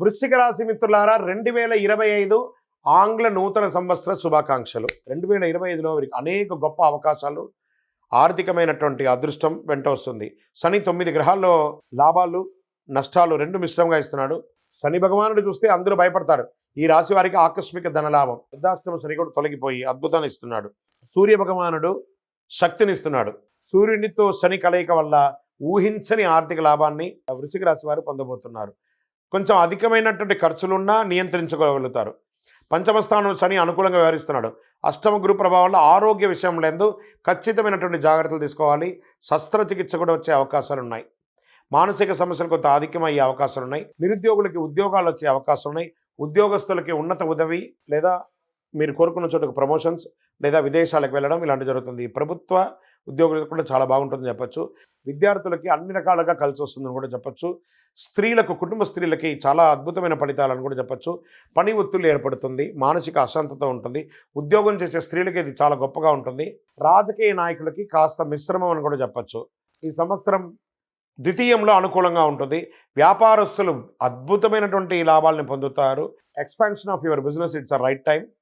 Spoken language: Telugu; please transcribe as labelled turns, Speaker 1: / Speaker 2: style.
Speaker 1: వృశ్చిక రాశి మిత్రులారా రెండు వేల ఇరవై ఐదు ఆంగ్ల నూతన సంవత్సర శుభాకాంక్షలు. రెండు వేల ఇరవై ఐదులో వీరికి అనేక గొప్ప అవకాశాలు ఆర్థికమైనటువంటి అదృష్టం వెంట వస్తుంది. శని తొమ్మిది గ్రహాల్లో లాభాలు నష్టాలు రెండు మిశ్రమంగా ఇస్తున్నాడు. శని భగవానుడు చూస్తే అందరూ భయపడతారు. ఈ రాశి వారికి ఆకస్మిక ధనలాభం వృద్ధాశ్రమ శని కూడా తొలగిపోయి అద్భుతాన్ని ఇస్తున్నాడు. సూర్య భగవానుడు శక్తిని ఇస్తున్నాడు. సూర్యునితో శని కలయిక వల్ల ఊహించని ఆర్థిక లాభాన్ని వృశ్చిక రాశి వారు పొందబోతున్నారు. కొంచెం అధికమైనటువంటి ఖర్చులున్నా నియంత్రించుకోగలుగుతారు. పంచమ స్థానం శని అనుకూలంగా వ్యవహరిస్తున్నాడు. అష్టమ గురు ప్రభావంలో ఆరోగ్య విషయంలో ఎందు ఖచ్చితమైనటువంటి జాగ్రత్తలు తీసుకోవాలి. శస్త్రచికిత్స కూడా వచ్చే అవకాశాలు ఉన్నాయి మానసిక సమస్యలు కొంత అధికమయ్యే అవకాశాలు ఉన్నాయి నిరుద్యోగులకి ఉద్యోగాలు వచ్చే అవకాశం ఉన్నాయి ఉద్యోగస్తులకి ఉన్నత ఉదవి లేదా మీరు కోరుకున్న చోటుకు ప్రమోషన్స్ లేదా విదేశాలకు వెళ్ళడం ఇలాంటి జరుగుతుంది. ప్రభుత్వ ఉద్యోగులకు కూడా చాలా బాగుంటుందని చెప్పొచ్చు. విద్యార్థులకి అన్ని రకాలుగా కలిసి వస్తుందని కూడా చెప్పొచ్చు. స్త్రీలకు కుటుంబ స్త్రీలకి చాలా అద్భుతమైన ఫలితాలను కూడా చెప్పొచ్చు. పని ఒత్తిళ్ళు ఏర్పడుతుంది మానసిక అశాంతత ఉంటుంది ఉద్యోగం చేసే స్త్రీలకి ఇది చాలా గొప్పగా ఉంటుంది. రాజకీయ నాయకులకి కాస్త మిశ్రమం అని కూడా చెప్పచ్చు. ఈ సంవత్సరం ద్వితీయంలో అనుకూలంగా ఉంటుంది. వ్యాపారస్తులు అద్భుతమైనటువంటి లాభాలను పొందుతారు. Expansion of your business it's a right time